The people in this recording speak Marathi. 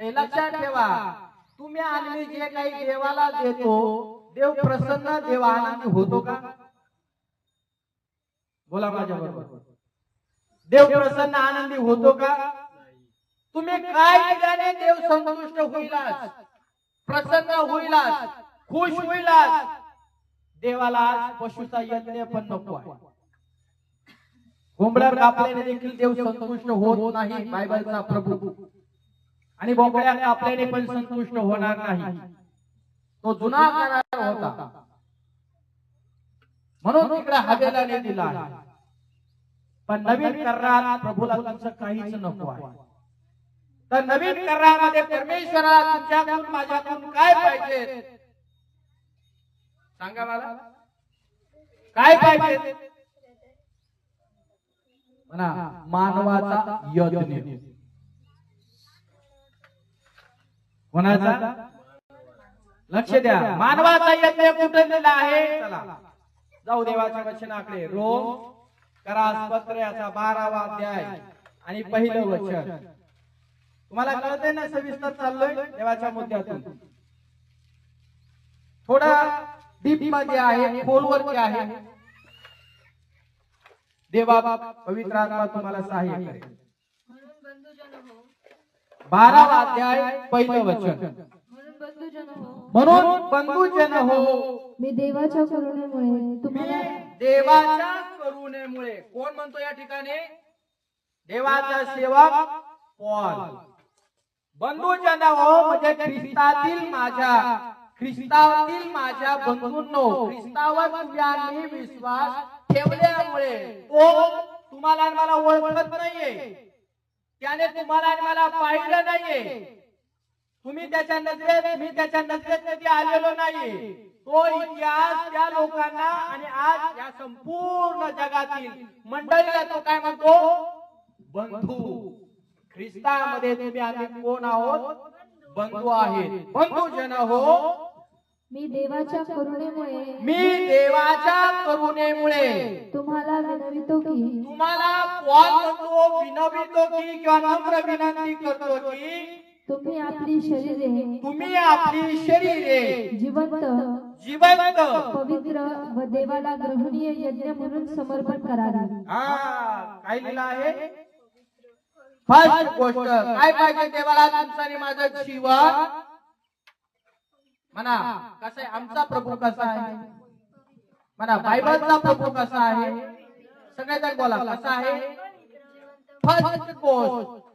लक्षात ठेवा. तुम्ही आणि जे काही देवाला देतो देव प्रसन्न देव आनंदी होतो का? बोला माझ्या बरोबर देव प्रसन्न आनंदी होतो का? तुम्ही काय केल्याने देव संतुष्ट होईलाच प्रसन्न होईलाच खुश होईलाच. देवाला पशुचा यज्ञ पण नको आहे. कोंबड्या कापल्याने देखील देव संतुष्ट होत नाही बायबलचा प्रभू. आणि बोकड्या आपल्याने पण संतुष्ट होणार नाही. तो जुना करार होता. म्हणून इकडे हवेलाने दिला पण नवीन करारात प्रभूला तुमचं काहीच नको आहे. तर नवीन करारामध्ये परमेश्वरा तुमच्याकडून माझ्याकडून काय पाहिजे? सांगा मला. काय पाहिजे? म्हणा मानवाचा यज्ञ. कोणाचा? लक्ष द्या. मानवाचा यज्ञ कुठे दिला आहे? चला. जाऊ देवाच्या वचनाकडे रोम करास पत्र याचा बारावा अध्याय आणि पहिलं वचन. तुम्हाला कळतंय ना सविस्तर चाललोय? देवाच्या मुद्द्यातून. थोडा डीपमध्ये आहे खोलवरती आहे. देवा पवित्र आत्मा तुम्हाला सहाय्य करेल. बारावा अध्याय पहिलं वचन. म्हणून बंधुजन हो. म्हणून बंधुजन हो. मी देवाच्या करुणेमुळे तुम्हाला देवाच्या करुणेमुळे. कोण म्हणतो या ठिकाणी? देवाचा सेवक पॉल. बंधुजन हो म्हणजे ख्रिस्तातील माझ्या ख्रिस्तातील माझ्या बंधूंनो ख्रिस्तावर विश्वास ठेवल्यामुळे तो तुम्हाला आणि मला ओळखत नाहीये. त्याने तुम्हाला आणि मला पाहिलं नाहीये. तुम्ही त्याच्या नजरेत मी त्याच्या नजरेत कधी आलेलो नाही. तो इतिहास त्या लोकांना आणि आज या संपूर्ण जगातील मंडळीला तो काय म्हणतो? बंधू. ख्रिस्तामध्ये तुम्ही आम्ही कोण आहोत? बंधू आहेत. बंधू जन हो मी देवाच्या करुणेमुळे मी देवाच्या करुणेमुळे तुम्हाला विनवितो की तुम्हाला कॉल विनवितो की किंवा नम्र विनंती करतो की तुम्ही आपली शरीरे तुम्ही आपली शरीरे जिवंत जिवंत पवित्र व देवाला ग्रहणीय यज्ञ म्हणून समर्पण करावी. हा काय लिहिलं आहे? फर्स्ट गोष्ट काय पाहिजे देवाला? तुमचं आणि माझं जीवन म्हणा कसं आहे? आमचा प्रभू कसा आहे? म्हणा बायबलचा प्रभू कसा आहे? सगळेजण बोला कसा आहे? फर्स्ट गोष्ट